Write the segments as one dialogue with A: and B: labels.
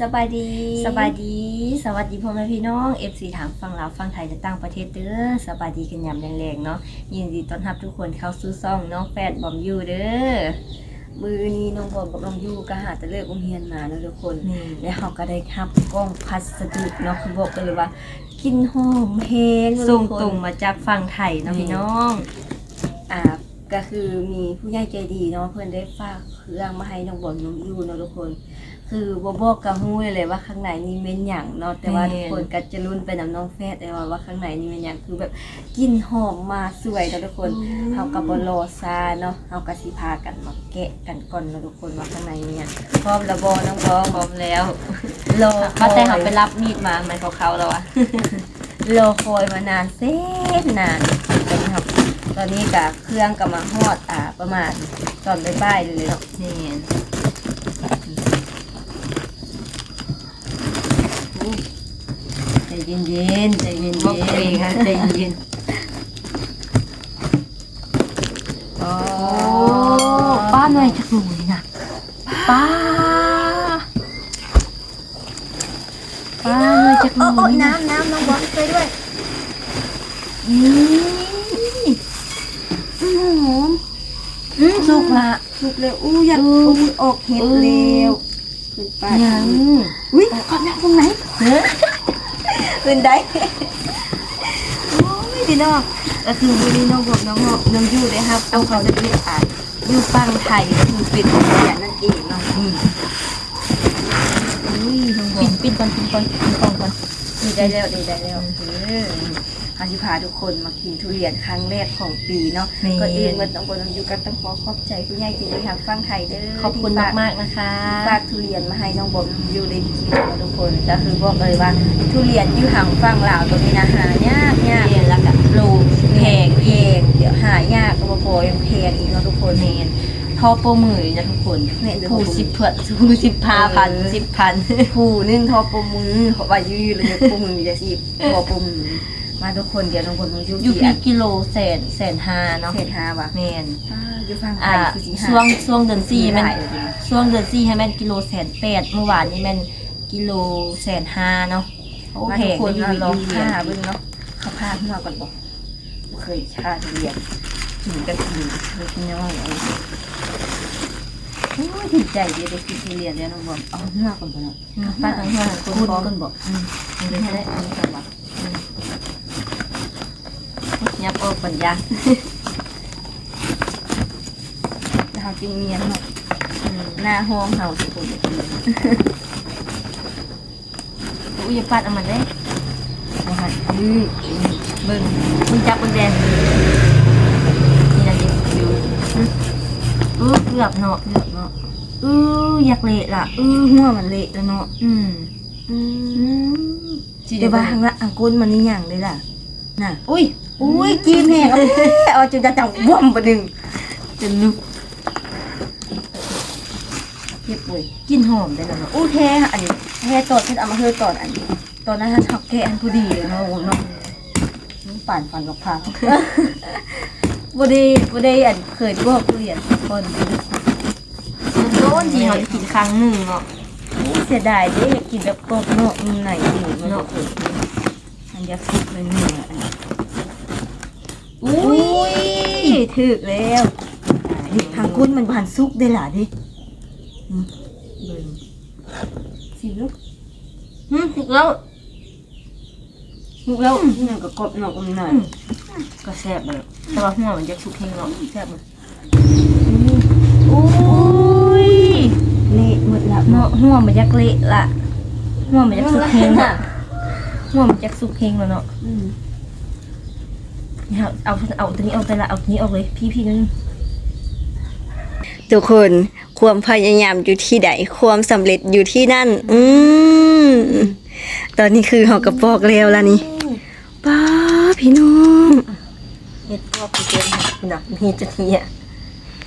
A: สบายดี
B: สบายดี สวัสดีพ่อแม่พี่น้อง FC ถามฟังลาวฟังไทยจะตั้งประเทศเด้อสบายดีกันยามแรงๆเนาะยินดีต้อนรับทุกคนเข้าสู่ซ่องน้องแฟดบอมยูเด้อ
A: มือนี้น้องบอมกับน้องยูก็หาแต่เลิกโรงเรียนมาแล้วทุกคน
B: นี่
A: แล้วเขาก็ได้รับกล้องพัสดุเนาะคือบอกไปเลยว่า กินหอมเพลง
B: ส่งตรงมาจากฝั่งไทยเนาะพี่น้อง
A: อ่าก็คือมีผู้ใหญ่ใจดีเนาะเพื่อนได้ฝากเครื่องมาให้น้องบอมน้องยูเนาะทุกคน คือบบอกกระหู้เลยว่าข้างในนี่เป็นหยังเนาะแต่ว่าทุกคนก็จะรุ่นไปนำน้องแฟดแต่ว่าว่าข้างในนี่เป็นหยังคือแบบกลินหอมมาสวยเนาะทุกคนเฮากับบรอซาเนาะเฮาก็สิพากันมาแกะกันก่อนเนาะทุกคนว่าข้างในเนี่ยพร้อมระบอน้องพร้อม
B: พร้อมแล้ว
A: รอค
B: มา
A: อย
B: แต่เขาไปรับมีดมามันเขาเขาแล้วอะ
A: รอคอยมานานเส้นนานตอนนี้ครับตอนนี้ก็เครื่องก็มาฮอดอ่าประมาณตอนบ่ายๆเลยเนาะ
B: นี่
A: ใจเย็นๆใจเย็นๆ
B: บอกเองค่ะใจเย็น
A: โอ้
B: ป้าหน่อยจะหนูนี่นะป้าป้าหน่อยจะห
A: โอ้
B: นู
A: โอ้
B: นี่นะ
A: น้ำน้ำน้องบอลไปด้วย
B: นี่
A: อื้อหอมอืมสุกละสุกเลยอู้อยากอู้ออกเห็ดแล้วขึ้นไป
B: ยัง
A: อุ้ยกอดน้ำตรงไหน
B: เฮ้ย
A: ขึ้นได้โอ้ยพี่น้องก็คือวันนี้น้องบอกน้องบอกน้องยูได้ครับเอาเขาจะเรียกอ่านยูปังไทยก็คือปิดอย่างนั่นเองเนาะนี่อุ้ยน้องบอ
B: ปิ
A: ก
B: ดปิดก่อนปิดก่อนปิดกล่องก่อน
A: ดีได้แล้วดีได้แล้วเออ พาชิพาทุกคนมากินทุเรียนครั้งแรกของปีเนาะก็เองมันต้องคนน้องยูกันต้องขอขอบใจผู้ใหญ่ที่ได้ทางฟังไทยเด้อ
B: ขอบคุณ
A: ที่ฝ
B: มากๆนะคะ
A: ฝากทุเรียนมาให้น้องบอมอยู่ได้กินนะทุกคนก็คือบอกเลยว่า ทุเรียนอยู่ห่างฝั่งลาวตัวนี้นะหายากยาก
B: เรียนแล้วก็ปลูกแพง
A: เพงเดี๋ยวหายากก็มาพอยังเพงอีกเนาะทุกคน
B: เมนพอโปรมือนะทุกคน
A: เนี่ยเดี๋ยว
B: ผูสิบเพื่อนผูสิบพาพันสิบพัน
A: ผู้นึ่งทอปมือเขาว่ายืดเลยปมือจะสิพอปมือ มาทุกคนเดี๋ยวน้องคนมึงยุ่
B: อยู่
A: ที่
B: ที่
A: อัน
B: กิโลแสนแสนห้าเนาะ
A: เศษหาว่ะ
B: เมน
A: อ่าอยู่ฝั่งไท
B: อ่าย
A: คือสีหา
B: ช่วงช่วงเดือนสี่แมัน
A: หลายเลยนะ
B: ช่วงเดือนสี่ให้แม่นกิโลแสนแปดเมื่อวานนี้แม่นกิโลแสนห้าเนาะโอ
A: มา
B: เค
A: ทุกคน
B: อยู่
A: มาลอง
B: อยู่
A: ผ้า
B: เรียน
A: เบิ่งเนาะเขาผ้าขึ้นมาก่อนบอกบ่เคยผ้าทุเรียนกินก็กินเลยพี่น้องเอาโอ้ยดีใจเดี๋ยวได้กินทุเรียนแล้วน้องบอมเอาขึ้นมาก่อนบ่เนาะ
B: ป้าทั้งห้องคน
A: คุณ
B: พร้อม
A: ก่อนบอก
B: อืม
A: อันนี้ให้ได้อันนี้ก่อนบอก
B: ยับออกปัญญา
A: เขาจึงเมียนเนาะอืมหน้าห้องเฮาทุกคนจะกิน
B: อุ้ยอย่าปัดเอามันได้
A: ว่าให้อือ
B: เบิ่งมึงจับมึงแดนนี่นะจิอยู่เออเกือบเนาะ
A: เลือกเนาะอืออยากเละล่ะอือหัวมันเละแล้วเนาะ
B: อืม
A: อืมเดี๋ยวว่าทางละอังกุนมันนี่หยังเลยล่ะน่ะ
B: อุ้ย
A: อุ้ยจีนแหงเอาแม่เอาจนจะจังว่ำประดึง
B: จะลุก
A: เก็บเลย
B: กลินหอมได้แล้วเนาะ
A: อู้แท้อันนี้แท้ตอดเพิ่นเอามาเฮอตอดอันนี้ตอนนั้นท่านช็อกแท้อันผู้ดีเลยเนาะเนาะป่านฟันบอกพาบ่ได้บ่ได้อันเคยบอกทุเรียนคน
B: โดนทีเขาจะกินครั้งหนึ่งเนาะ
A: เสียดายเด้อยากกินแบบกรอบเนาะอืมไหนอยู่เนาะอันอยากสุกเลยเนื้ออันนี้
B: อุ้ย
A: ถึกแล้วดิทางกุ้นมันบานสุกได้ล่ะดิ
B: เบิ่ง
A: สิลูก
B: ฮึถูกแล้ว
A: ลูกแล้วนี่ก็กรอบเนาะอืมหน่อย
B: ก็แซ่บเลยแต่ว่าหัวมันจะสุกเฮงเนาะแซ่บเลย
A: อุ้
B: อุ้ย
A: เละหมดละ
B: เนาะหัวมันจะเละละหัวมันจะสุกเฮงอะหัวมันจะสุกเฮงแล้วเนาะ
A: อืม
B: นี่เอาเอาเอาตัวนี้เอาแต่ละเอาตัวนี้ออกเลย พี่พี่นึง
A: ทุกคนความพยายามอยู่ที่ใดความสำเร็จอยู่ที่นั่น อืมตอนนี้คือเฮากระปอกแล้วล่ะนี่ป้าพี่น้อง
B: เฮ็ดพวกพี่เจ้าเนาะมีจะเนี้ย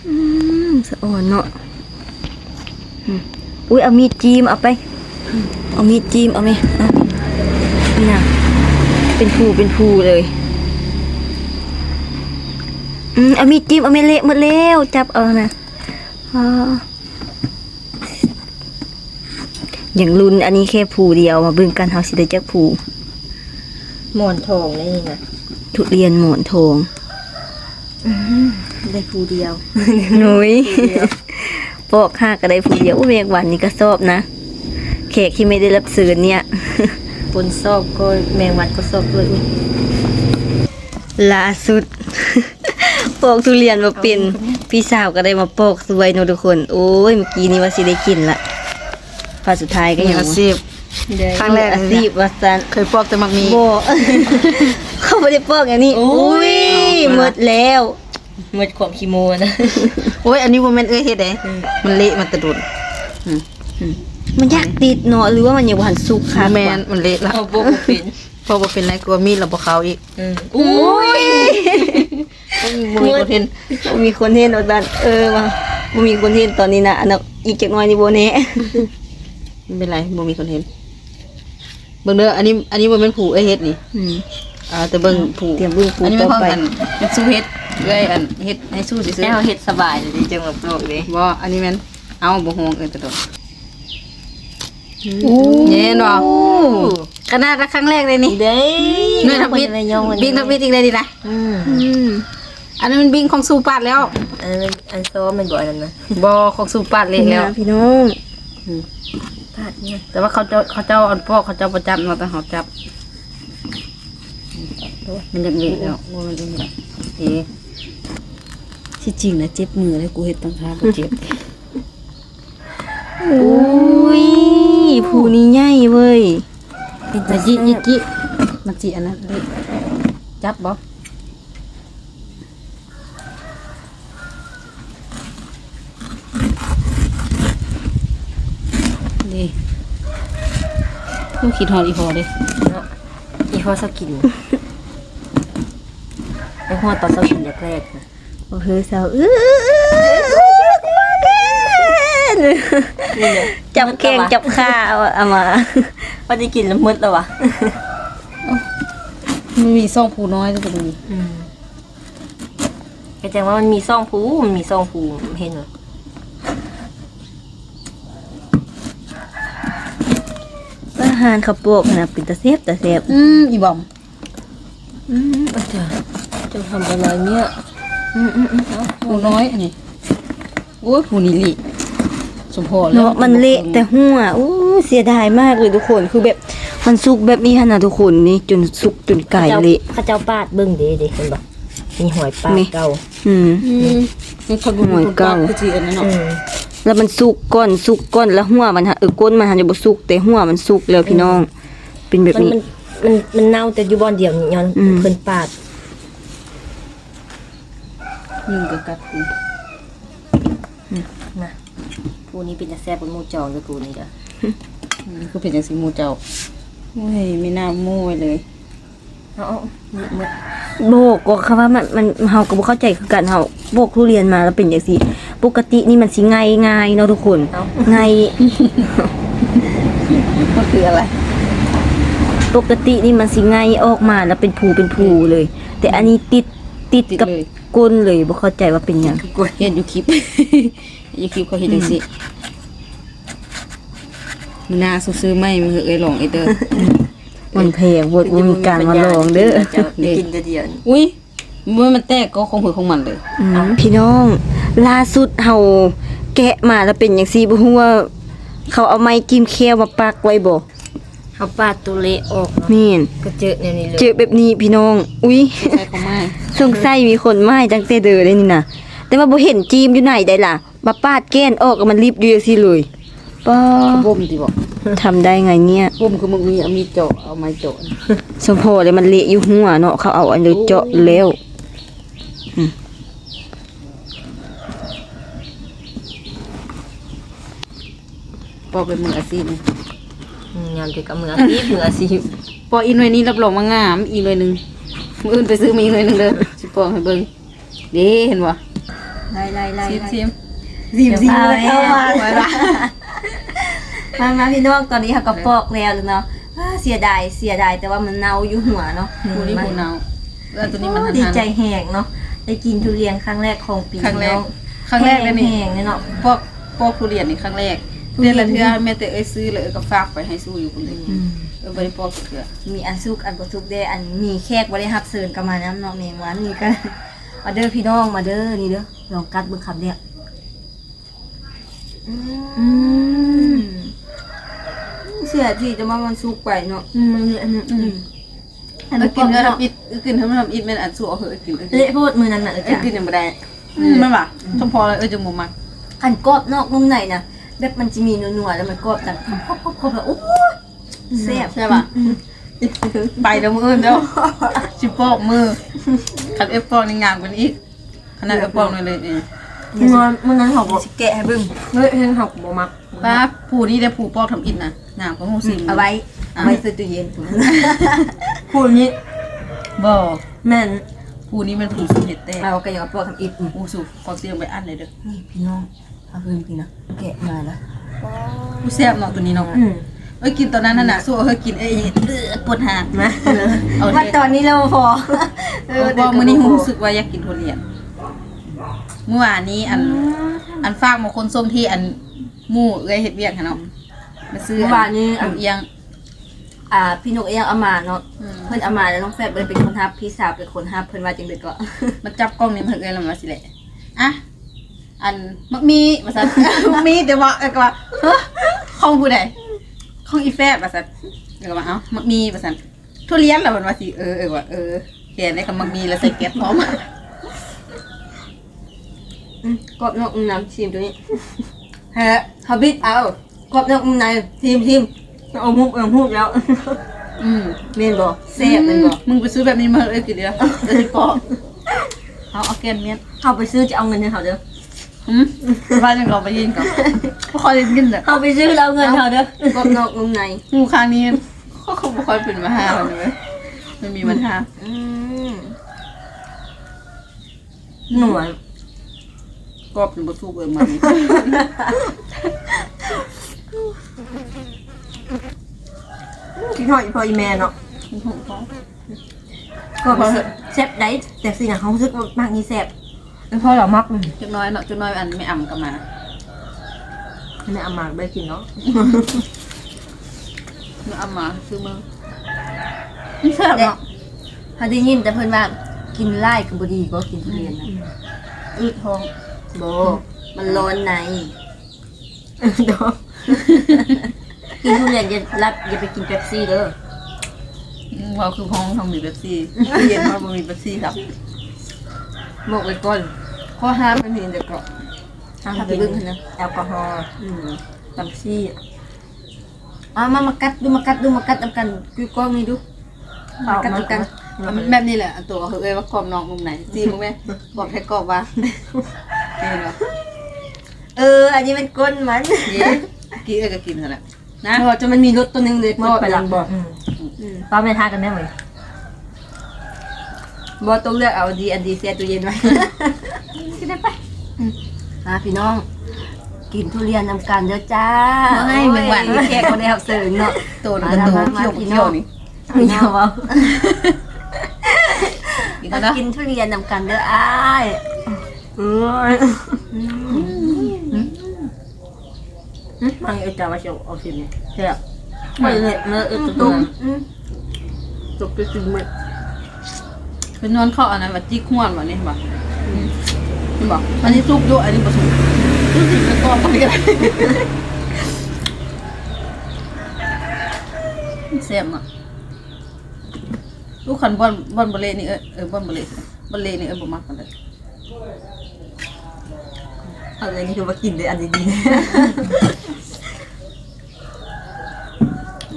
A: อืมสะอ่อนเนาะอืมอุ้ยเอามีดจีมเอาไป เอามีดจีมเอาไหมเอานี่นะเป็นภูเป็นภูเลย อืมเอามีดจีมเอาไม่เละหมดแล้วจับเอานะอ่าอย่างรุ่นอันนี้แค่ผูเดียวมาเบิ่งกันเฮาสิได้จักผู
B: หมอนทองนี่นะ
A: ทุเรียนหมอนทองได้ผูเดียวหนุยปอกห้าก็ได้ผูเดียวอุ้ยเมกวันนี้ก็ชอบนะแขกที่ไม่ได้รับเชิญเนี่ย
B: ปนซอกก็แมงวันก็ซอกด้วยอุ๊ย
A: ล่าสุด ปอกทุเรียนมาเป็นพี่สาวก็ได้มาปอกสวยเนอะทุกคน โอ้ยเมื่อกี้นี้ว่าสิได้กินละพาสุดท้ายก็
C: นี่
A: ยัง
C: อาชีพครั้งแรกเลย
A: อา
C: นะ
A: ชีพว่าซัน
C: เคยปอกแต่มักมี
A: โบเขาไม่ได้ปอกอย่างนี้อุ้ยหมดแล้ว
B: เมื่อความคีโมนะ
C: โอ้ยอันนี้บ่แม่นเอ้ยเฮ็ดเด้มันเละมันตะดุน
A: มันอยากติดเนาะหรือว่ามันยังบ่หันสุกค่ะ
C: แม่นมันเละละ
B: เอาโบกเป็น
C: พอบ่เป็นไรกลัวมีดเราบ่เข้าอีก
B: อืม
A: อุ้ย
C: บ่มีคนเห็น
A: บ่มีคนเห็นอดบันเออว่าบ่มีคนเห็นตอนนี้นะอันนั้นอีกจักหน่อยนี่บ่แน่
C: ไม่เป็นไรบ่มีคนเห็นเบิ่งเด้ออันนี้ อันนี้บ่แม่นผูเอ้ยเฮ็ดนี่
A: อืม
C: อ่าแต่เบิ่งผู
A: เตรียมเบิ่งผู
C: อันนี้
A: ต่
C: ไม่
A: อ
C: พอ
A: ไป
C: กันเป็นสู้เฮ็ดเอ้ยอันเฮ็ดให้สู้ซื่อ
B: แค่เอาเฮ็ดสบายเลยดิจังหวะโปรกเลย
C: ๆบ่อันนี้แม่นเอาบ่ห่วงเอิ้นตะดุนเย็นบ่ขนาดละครั้งแรกเลยนี่
B: เด้
C: หน่วยทับบิด
B: เลยยองวัน
C: บิงทับบิดอีกเลยดีนะ
B: อืม
A: อืม
C: อันนั้นมันบิงของสูปาดแล้ว
B: อันนั้นอันซ้อมมันบ่อยนั่นนะ
C: บอของสูปาดเละแล้ว
A: พี่น้อง
B: พลาดเนี่ย
C: แต่ว่าเขาเจ้าเขาเจ้าเอันพวกเขาเจ้าประจำเราแต่เขาจับ มันจะเละแล้วเอ๊ะ
D: ที่จริงนะเจ็บมือเลยกูเห็ดตั้งท่าก็เจ็บ
A: อุ้ยผูนี้ใหญ่เว้ย
C: มาจิจิจิมาจิอันนั้นเละจับ บ่ดีลูกขีดหอดอีพอเด้
B: เนาะอีพอสกินไอ้หัวตอนสกินแรกๆนะ
A: โอ้โหสาวอื้อจับแข้งจับขาเอาเอามา
B: พอได้กินแล้วมืดแล้ววะ
C: มันมีซ่องผูน้อยตัวนี้
B: อืมก็แจ้งว่ามันมีซ่องผูมันมีซ่องผูเห็นเหรอ
A: อา หารข้าวโพดนะเป็นตะเซบตะเซบ
C: อืมอีบอม
A: อืมอาจารย์
B: จะทำอะไรเนี่ย
A: อืมอืมอืม
C: ผูน้อยอันนี้โอ้ยผูนี่ลิสมพอแล้ว
A: เนาะมันเละแต่หัวอู้เสียดายมากเลยทุกคนคือแบบมันสุกแบบนี้ขนาดทุกคนนี่จนสุกจนไก่เละ
B: ข้าเจ้าปาดเบิ้งเด้เด้เห็นบ่มีหอยปาด
A: มี
B: เก่า
A: อืม
C: นี่เขาดู
A: หน่วยเก้า
C: คือจีอันนั้น
B: อื
C: เนาะ
B: ม
A: แล้วมันสุกก้อนสุกก้อนแล้วหัวมันฮะเออก้นมันหันจะบ่สุกแต่หัวมันสุกแล้วพี่น้อง เป็นแบบ
B: มัน
A: นี้
B: มันมันมันเน่าแต่อยู่บ่อนเดียวนี่ย้อน
A: อืม
B: เพิ่นปาด
C: ยิงกับกัดกู
B: นะผูนี้เป็นตาแซ่บบนหมูจองเลยกูนี่เด้อ
C: นี่คือเป็นจังสีหมูเจ้าโอ้ยไม่น่าโม้ไว้เลย
B: เอาเอามืดมืด
A: โบกก็คือว่ามันมันเฮาก็บ่เข้าใจคือกันเฮาโบกทุเรียนมาแล้วเป็นจังซี่ ปกตินี่มันสิง่ายง่ายๆเนาะทุกคน
B: เอา
A: ง่าย
C: มันคืออะไร
A: ปกตินี่มันสิง่ายออกมาแล้วเป็นภูเป็นภูเลย แต่อันนี้ติดติด
C: ติด
A: กับ
C: เลย
A: ก้นเลยบ่เข้าใจว่าเป็นหยัง
C: กูเห็นอยู่คลิปอยู่คลิปเขาเห็นจังสิมันน่าซื้อๆไม่มือเอ้ยหลงไอเด้อ
A: มันแพงบ่บ่มีการมาลองเด้อ
B: จะได้กินแต่เดียวนี่
C: อุ้ยเมื่อมันแตกก็คงผือของมันเลย
A: อืมพี่น้อง ล่าสุดเฮาแกะมาแล้วเป็นจังซี่บ่ฮู้ว่าเขาเอาไม้จิ้มแควมาปักไว้บ่
B: เอาปาดตัวเละออกเนาะ
A: แม่น
B: ก็เจอแนวนี้เลย
A: เจอแบบนี้พี่น้อง อุ้ย
C: ใช่เขาไม่
A: สงสัยมีคนมาให้ตั้งแต่เดินเลยนี่นะแต่ว่าบ่เห็นจีมอยู่ไหนได้ล่ะมาปาดแก้นออกแล้วมันรีบอยู่จังซี่เลยป้า
C: บ่มที่บอก
A: ทำได้ไงเนี่ย
C: บ่มคือมึงมีเอามีดเจาะเอาไม้เจาะ
A: สมพอเลยมันเละอยู่หัวเนาะเขาเอาอันเดียวเจาะแล้ว
C: ปอกเป็นมืออาชีพนี่
B: อืมงานเด็กกับมืออาชีพมืออาชีพ
C: ปอกอีหน่วยนี้รับรองว่างามอีหน่วยหนึงมืออื่นไปซื้อมาอีกหน่วยหนึงเด้อสิปอกให้เบิ่งเด้เห็นบ่
B: ไล่ไล่ไล่
C: ซิมซิม
A: ซิมซิม
B: เอา
A: เลย
B: เอา
A: เข้า
B: มา
A: มามามาพี่น้องตอนนี้เขาก็ปอกแล้วเนาะอ่าเสียดายเสียดายแต่ว่ามันเน่าอยู่หัวเนาะ
C: ผู้นี้ผู้เนาแล้วตัวนี้มันหัน
A: ดี
C: หัน
A: ใจแหกเนาะได้กินทุเรียนครั้งแรกของปี
C: ครั้งแรก
A: เนาะ
C: ครั้งแรกเลยนี่
A: แหงๆเนี่ยเนาะ
C: ปอกปอกทุเรียนนี่ครั้งแรก เดือนละเทื่อแม่แต่เอ้ยซื้อเลยเอ้ยก็ฝากไปให้สู้อยู่คนเดียวเออบ่ได้ปอกเทื่อ
B: มีอันสุกอันบ่สุกได้อันมีแขกบ่ได้รับเชิญกันมาน้ำเนาะแมงวันนี่ก็มาเด้อพี่น้องมาเด้อนี่เด้อลองกัดเบิ่งคำเนี่ยอืม
A: เสียที่จะมามันสุกไปเนาะ
B: อืมมันอันนั้นอืมอัน
C: เอ้
B: นี้
C: ยกินเท่า
B: เนาะ
C: น้ำอิดเอ้ยกินเท่าน้ำอิดแม่นอันสู้เอาเหอะกินเอ้ยกิน
B: เละโพดมือนั้นน่ะเอ้ย
C: เอ้ย
B: จ้ะ
C: กินยังบ่ได้อืมแม่นบ่ชมพอเลยเอ้ยจะบ่มัก
B: อันกรอบนอกนุ่มในนะ แบบมันจะมีนัวๆแล้วมันกรอบดังพบพบพบแบบโอ้ยแซ่บ
C: ใช่ป่ะไปเดี๋ยวมืออื่นเดี๋ยวสิปอกมือคันเอฟปอกนี่งามกว่านี้อีกขนาดเอฟปอกนี่เลยนี่
B: มันมันนั้นเขาบอก
A: สิแกะให้เบิ่ง
B: เฮ้ยเห็นเขาบอกมัก
C: ป้าผู้นี่ได้ผู้ปอกทำอิดนะงามกว่าหมูสิง
B: เอาไว้
A: เอาไว้ใส่ตู้เย็น
B: พูดนี้
C: บ่
B: แม่น
C: ผู้นี้มันผู้สุดเห็ดแต่
A: เราก็ยังเอาปอกทำอิฐ
C: ผู้สุดฟอกเสียงไปอันเลยเด้อ
B: นี่พี่น้อง เอาเพิ่มพี่นะแกะมาแล้ว
C: ผู้แซ่บเนาะตัวนี้เนาะ
B: อืม
C: เอ้ยกินตอนนั้นน่ะน่ะสู้เอาเฮ้ยกินเอ้ยเดือดปวดหาง
B: นะ
C: เอา
B: ว่า
C: เด็ด
B: ตอนนี้เราพอ
C: เออบ่มื้อนี้รู้สึกว่าอยากกินทุเรียนเมื่อวานนี้อัน อันฝากมาคนส่งที่อันหมู่เอ้ยเฮ็ดเวียกหั่นเนาะมาซื้อ
A: เมื่อวานนี้
C: อันเอียง
A: อ่าพี่นกเองเอามาเนาะ
C: อืม
A: เพิ่นเอามาแล้วน้องแฟบเลยเป็นคนทับพี่สาวเป็นคนทับเพิ่นว่าจังได๋ก็
C: มันจับกล้องนี่มันเอ้ยแล้วมันว่าสิแหละอะ อันมักมีว่าซั่น มักมีแต่ว่าเอ้ยก็ว่าเฮ้อของผู้ใดของอีแฟบว่าซั่นเอ้ยก็ว่าเอ้ามักมีว่าซั่นทุเรียนแล้วมันว่าสิเออเออว่าเออแค่นี้ก็มักมีแล้วใส่แก๊สพร้อม
A: อืมกรอบนอกนุ่มในชิมตัวนี้ฮะฮาบิดเอากรอบนอกนุ่มในชิมชิมเอามุกเอามุกแล้ว
C: อืม
A: แม่นบ่แซ่บแม่นบ่
C: มึงไปซื้อแบบนี้มาเอ้ยกี่เดียวจะสิปอกเอาเอาแกนเมียน
A: เขาไปซื้อจะเอาเงินให้เขาเด้อ
C: หืมว่าจังเราไปยินก่อนบ่ค่อยได้ยินแต่
A: เขาไปซื้อแล้วเอาเงินเขาเด้อกรอบนอกนุ่มใน
C: งูครั้งนี้เขาเขาบ่ค่อยเป็นมาหาเราเลยไม่มีปัญหา
A: อืม
B: หน่วย
C: ก็เป็นบ่ถูกเอ้ยมัน
A: คิดฮอดอีพ่ออีแม่เนาะก็แบบแซ่บได้แต่สิ่งที่เขารู้สึกว่ามากนี่แซ่บ
B: แล้วพอเรามักมัน
C: จุดน้อยเนาะจุดน้อยอันไม่อ่ำกลับมา
A: แม่เอามาไปกินเนาะ
C: ไม่อ่ำมาซื้อมือนี่แซ่บเนาะ
A: เขาได้ยินแต่เพิ่นว่ากินไล่ก็บ่ดีก็กินทุเรียนนะ
C: อืดท้อง
A: โบมันร้อนใน
B: เดี๋ยว
A: กินทุเรียนอย่ารับอย่าไปกินเป๊ปซี่เด้อ
C: อืมเราคือห้องทำมีเป๊ปซี่เย็นเพราะบ่มีเป๊ปซี่ครับ
A: บอกไว้ก่อนข้อห้ามมันมีแต่เกาะห้ามไปเบิ่งหั่นนะ
B: แอลกอฮอล์
A: อืมเป๊ปซี่อะมามากัดดูมากัดดูมากัดนํกันคือกล้องนี่ดูมากัดนํกัน
C: แบบนี้แหละอันตัวเขาเอ้ยว่ากรอบนอกมุมไหนซีมึงแม่กรอบให้กรอบว่าเห็นเหรอ
A: เออ อันนี้มันก้นมัน
C: เย้กี้เอ้ยก็กินกันแหละนะ
A: เพราะว่าจะมันมีรสตัวหนึงเลย
B: หม
A: หม
B: ด
A: ด
B: ไป
A: ไป
B: แล้
A: ละ
B: วบอก
A: อืม
B: ป้าไม่ทากันแน่เลย
A: บ่ต้องเลือกเอาดีอันดีเสียตู้เย็นไว้
C: กินได้ไป
A: อะพี่น้อง กินทุเรียนนำกันเด้อจ้า
C: ให้เมืองหวาน
A: โยแขกคนได้รับเสิร์นเนาะ
C: โตนกระโตเขี้ยวเขี้ยวนี่
A: พี่น้อง
C: กิน
A: มา
C: กันนะ
A: กินทุเรียนนำกันเด้ออ้ายเอ้ย
B: มันเอจามาเชียวเอาสิเนี่ย
A: เสีย
B: ไม่เลยเนื้อเออ
A: ตุ้
B: ตุ้
A: ม
B: มตุกไปสิมัน
C: เป็นนอนเข้าอันนั้นว่าจิกห้วนว่านี่บ่นี่บ่อันนี้ซุปอยู่อันนี้บ่ซุปซุปสิเป็นกรอบกันกันแซ่บอะลูกขันบอนบอนบะเลนี่เออเออบอนบะเลบะเลนี่เออบ่มักกันเลย
A: อะไรนี่คือว่ากินเลยอันดี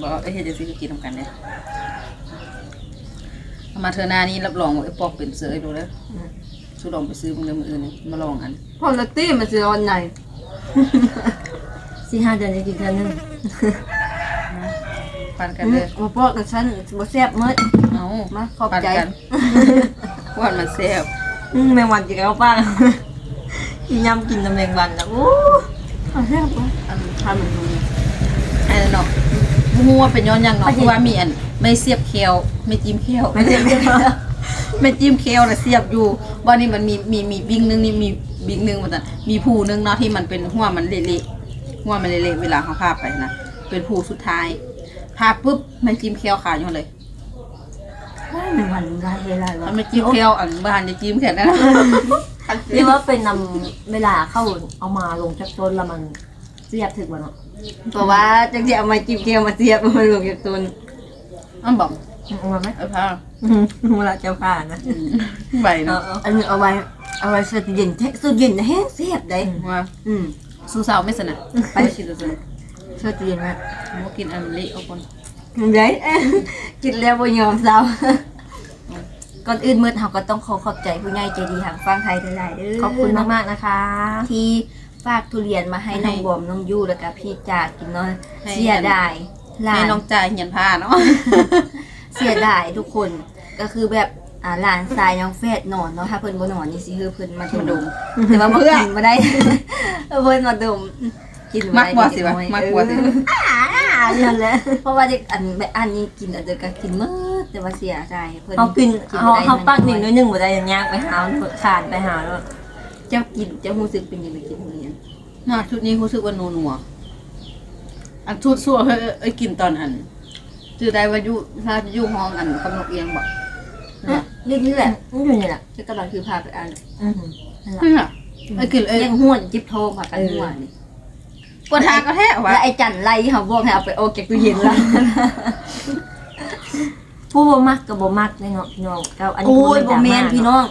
C: บอกไอ้เฮ็ดจังซี่ก็กินนำกันเด้เอา มาเธอหน้านี้รับรองว่าไอ้ปอกเป็นเสือให้ดูเด้ออสุลองไปซื้อมึงเด้อมื้ออื่นนี่มาลองอัน
A: ๆพอลักตี้มันจะร้อนในสี่ห้าเดือนจะกินเท่านึง
C: ปันกันเด้อ
A: มาปอกกับฉันบ่แซ่บเมื่อ
C: เอา
A: มาขอบใจ
C: ปันกันว่ามันแซ่บ
A: อืมแมงวันจิกเอาป้ากินยำกินน้ำแมงวันแล้วโอ้เอาแซ่บปะ
C: อันทำมันดูอันนั้นเนาะบ่ ฮู้ว่าเป็นย้อนหยังเนาะเพราะว่ามีอันไม่เสียบแควไม่จิ้มแคว
A: ไม่ใช่ไม่ใช่
C: ไม่จิ้มแควน่ะเสียบอยู่บ่นี่มันมีมีมีบิ่งหนึงนี่มีบิ่งหนึงว่าซั่นมีผู้หนึงเนาะที่มันเป็นหัวมันเละๆว่ามันเละๆเวลาเขาพาไปนะเป็นผู้สุดท้ายพาปุ๊บมันจิ้มเคี้ยวขาอยู่เลย
B: หนึ่งวันได้เวลา
C: มันไม่จิ้มเคี้ยวอันบ้านจะจิ้มแค่นั้นนะ
B: เรียกว่าเป็นนำเวลาเข้าเอามาลงจากต้นแล้วมันเสียบถึงวันเนาะ
A: เพราะว่าจังสิเอามาจิ้มเกียวมาเสียบมันลงจากต้น
C: อ้ำบอก
B: เอามาไหม
C: เออพา
A: เวลาจะผ่านนะ
C: ใบ
A: เอ
C: เนาะ
A: ออันนี้เอาไว้เอาไว้สุดเย็นแท้สุดเย็นนะแฮะเสียบได้
C: ว่า
A: อืม
C: สู้สาวไม่สนะไปสิตัว
A: สุดเย็นมาก
C: ๆบ่กินอันเละเอาคน
A: ได้กินแล้วบ่ยอมเศร้าก่อนอื่นเมื่อเฮาก็ต้องขอขอบใจผู้ใหญ่ใจดีทางฟังไทยหลายๆเด้อ
B: ขอบคุณมากๆนะคะ
A: ที่ ฝากทุเรียนมาให้น้องบอมน้องยูแล้วก็พี่จากกินเนาะเสียดายหลา
C: ให้
A: น
C: น้องจ่ายเหียนผ้าเนาะ
A: เสียดายทุกคนก็คือแบบอ่าหลานทรายน้องแฟดนอนเนาะถ้าเพิ่นบ่นอนนี่สิคือเพิ่นมาดมแต่ว่าบ่กินบ่ได้ เพิ่นมาดมกิน
C: มัก
A: ได้
C: บ่สิวะ
A: เด็น้อย
C: มักบ่สิ
A: อ่านั่นแหละเพราะว่าเด็กอันแบบอันนี้กินอาจจะก็กินหมดแต่ว่าเสียใจเพิ่น
B: เขากิน
A: บ่
B: เขา
A: ได้
B: เขาปักหนึ่ง
A: น้
B: ด้
A: อ
B: วยยหนึ่งหมดได้ยังยากไปหาขานไปหาแล้ว
A: เจ้ากินเจ้ารู้สึกเป็นยังไงกิน ทุเรียน
C: น่าชุดนี้รู้สึกว่านัวๆอันชุดซั่วเฮ้ยเอ้ยกินตอนอันจือได้ว่าอยู่ถ้าอยู่ห้องอันกำนกเอียงบ่
A: เรื่องนี้แหละ
B: มันอยู่นี่แหละ
A: จะกำลังคือพาไปอ่าน
B: อือ
C: นี่ค่ะเอ้ยกินเอ้ย
A: ยังห้วนจิบโทงค่ะกันหัวนี่
C: ปวดทางก็แท้ว่ะ
A: แล้วไอ้จันไล่เขาบอกให้เอาไปโอเก็บตู้เย็นแล้ว
B: ผู้บ่มักกับบ่มักเลยเนาะพี่น้องเก้าอันนี้
A: โอ้ย
B: คื
A: บ่แม่นพี่น้อง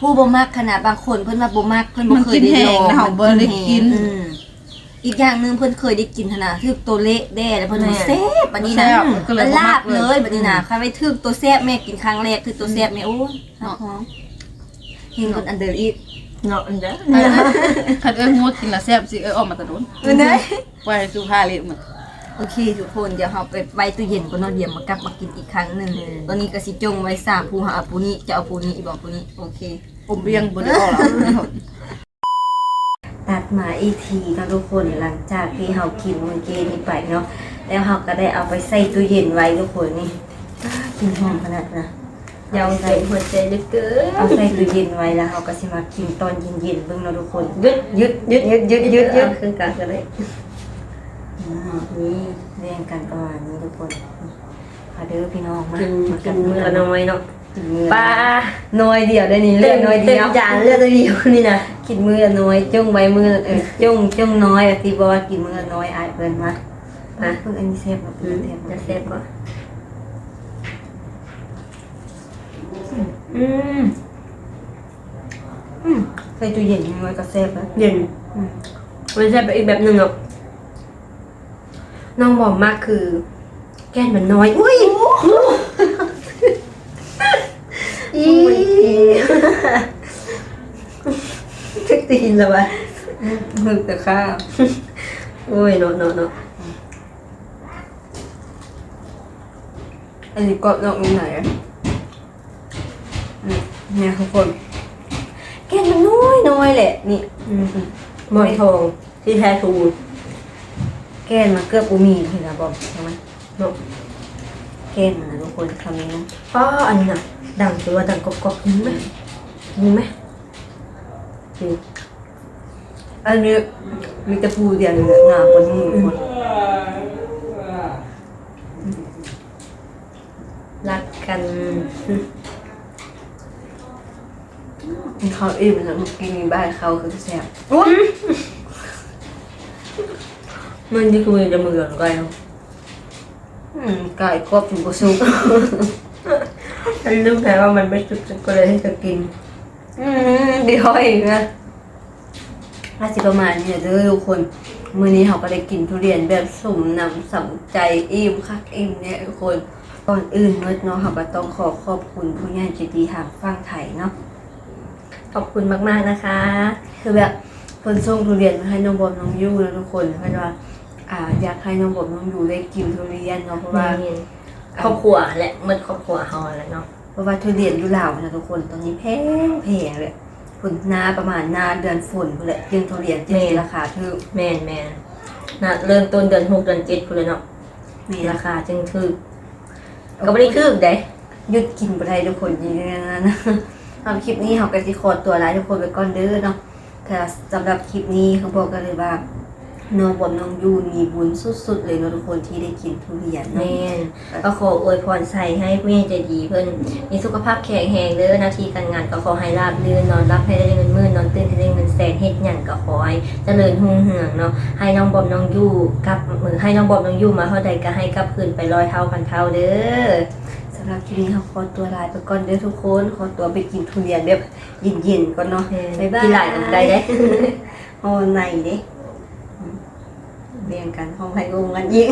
A: ผู้บ่มักขนาดบางคนเพิ่นว่าบ่มักเพิ่นบ่เคยได้ลอง
C: มันกินแห้งนะเฮาบ่ได้กิน
A: อืมอีกอย่างหนึงเพิ่นเคยได้กินขนาดคือตัวเละแด้แล้วเพิ่นว่าแซ่บบัดนี้นะ
C: แซ่บก็เลย
A: มัน
C: บ่
A: ลา
C: มั
A: บ
C: ก
A: เล
C: เลย
A: ยบัดนี้นะใครไปถึกตัวแซ่บแม่กินครั้งแรกคือตัวแซ่บแม่โอ้ยฮักหอมเห็นคนอันเดอร์อีก
B: เนาะอันเด้อ
C: คันเอ้ยงูกินแล้วแซ่บสิเอ้ยออกมาแตะโดน
A: เออเนย
C: ไว้ให้สุภาเละหมด
A: โอเคทุกคนเดี๋ยวเราไปไว้ตู้เย็นก่อนเนาะเดี๋ยวมากลับมากินอีกครั้งหนึงตอนนี้ก็สิจงไว้สามผู้หาเอาผู้นี้จะเอาผู้นี้อีกบอกผู้นี้โอเค
C: อมเบียงบ่ได้ออกแล้ว
A: ตัดมาอีกทีนะทุกคนหลังจากที่เรากินมื้อเจนี้ไปเนาะแล้วเราก็ได้เอาไปใส่ตู้เย็นไว้ทุกคนนี่อ้ากินหอมขนาดนะ
B: ยาวใจหัวใจเหลึกเกิน
A: เอาใส่ตู้เย็นไว้แล้วเราก็สิมากินตอนเย็นๆเบิ่งเนาะทุกคน
B: ยึด
A: ยึดยึดยึดยึดยึดยึด
B: เครื่องกลางก็ได้
A: อืม นี่เรียงกันประมาณนี้ทุกคนมาเด้อพี่น้องมา
B: กิน
A: มา
B: กินมือละน้อยเนาะ
A: กินมือ
B: ปลา
A: น้อยเดียวได้นี่เลือดน้อยเดียว
B: ต็มจานเลือดเดียวนี่นะ
A: กินมือละน้อยจ้องใบมือละเออจ้องจ้องน้อยอะที่บอกว่ากินมือละน้อยอายเพิ่นมามาเพิ่งอันนี้เซฟมา
B: อื
A: เพิ่
B: ม
A: งเซฟ
B: จะเซฟก่อนอืม
A: อืมใส่ตู้เย็นมันก็เซฟแล้ว
B: เย็น
A: อืม
B: มันใช่ไปอีกแบบหนึ่งเนาะ น้องบอกมากคือ แก้นมันน้อย อุ้ยอี
A: ทึกตีนแล้ววะมึกแต่ข้าว
B: โอ้ยเนาะเนาะเนาะ
A: อันนี้กรอบนอกนุ่มในอะอืมเนี่ยทุกคนแกนมันน้อยน้อยแหละ นี่
B: อืมหมอยทองที่แท้ทู
A: แกนมันเกือบอุมีเห็นไหมบอมใช่ไหมเนาะแกนมันนะทุกคนคำนี้นะ
B: ป้าอันนี้น่ะดังตัวดังกรอบๆกินไหมกินไหมกิน
A: อันนี้มีแต่ปูเดียวเลยนะหนาคนนี้ทุกคน
B: รักกัน
A: เขาอิ่มแล้วเมื่อกี้มีบ้านเขาคือแซ่บ
B: มันที่คุยจะมือกันไกลเนาะ
A: อืมไก่กรอบถึงกระซุก
B: ฉันรู้แค่ว่ามันไม่สุกฉันก็เลยให้เธอกิน
A: อืมเดียวอีกนะถ้าสิประมาณนี้เด้อทุกคน มื้อนี้เขาก็ได้กินทุเรียนแบบสมนำสำใจอิ่มคักอิ่มเนี่ยทุกคนก่อนอื่นเมื่อเนาะเขาก็ต้องขอขอบคุณผู้ใหญ่ใจดีทางฝั่งไทยเนาะ
B: ขอบคุณมากๆนะคะ
A: คือแบบเพิ่นส่งทุเรียนมาให้น้องบอมน้องยูนะทุกคนเพิ่นว่า อ่าอยากให้น้องบอมน้องยูได้กินทุเรียนเนาะเพราะว่า
B: ครอบครัวและเมื่อครอบครัวเฮาแล้วเนาะ
A: เพราะว่าทุเรียนอยู่ลาวนะทุกคนตอนนี้แพงแพงเลยฝนหนาประมาณหนาเดือนฝนพุ่นแหละยังทุเรียนจะราคาถูก
B: แม่นแม่นนะเริ่มต้นเดือนหกเดือนเจ็ดพุ่นเลยเนาะ
A: มี
B: รา
A: ราคา
B: คาจึงถูกก็ไม่ได้ถูกเด้
A: หยุดกินบ่ได้ทุกคนอย่างนั้นนะทำคลิปนี้เขาก็สิขอตัวลาทุกคนไปก่อนเด้อเนาะแต่สำหรับคลิปนี้เขาบอกกันเลยว่า น้องบอมน้องยูมีบุญสุดๆ เลยเนาะทุกคนที่ได้กินทุเรียน
B: แม
A: เนาะ
B: นก็ขออวยพรใส่ให้ผู้ใหญ่ใจดีเพิ่นมีสุขภาพแข็งแรงเด้อหน้าที่การงานก็ขอให้ราบรื่นนอนรับให้ได้เงินหมื่นนอนตื่นให้ได้เงินแสนเฮ็ดหยังก็ขอให้เจริญรุ่งเรืองเนาะให้น้องบอมน้องยูกลับมือให้น้องบอมน้องยูมาเท่าใดก็ให้กลับคืนไปร้อยเท่าพันเท่าเด้อ
A: สำหรับคลิปนี้เราขอตัวลาไปก่อนเด้อทุกคนขอตัวไปกินทุเรียนแบบเย็นๆก่อนเนาะ
B: บ๊ายบาย กินหลายกันได้เด้
A: โอ้ในเด้อืม เรียงกันห้องให้งงกันยิ่ง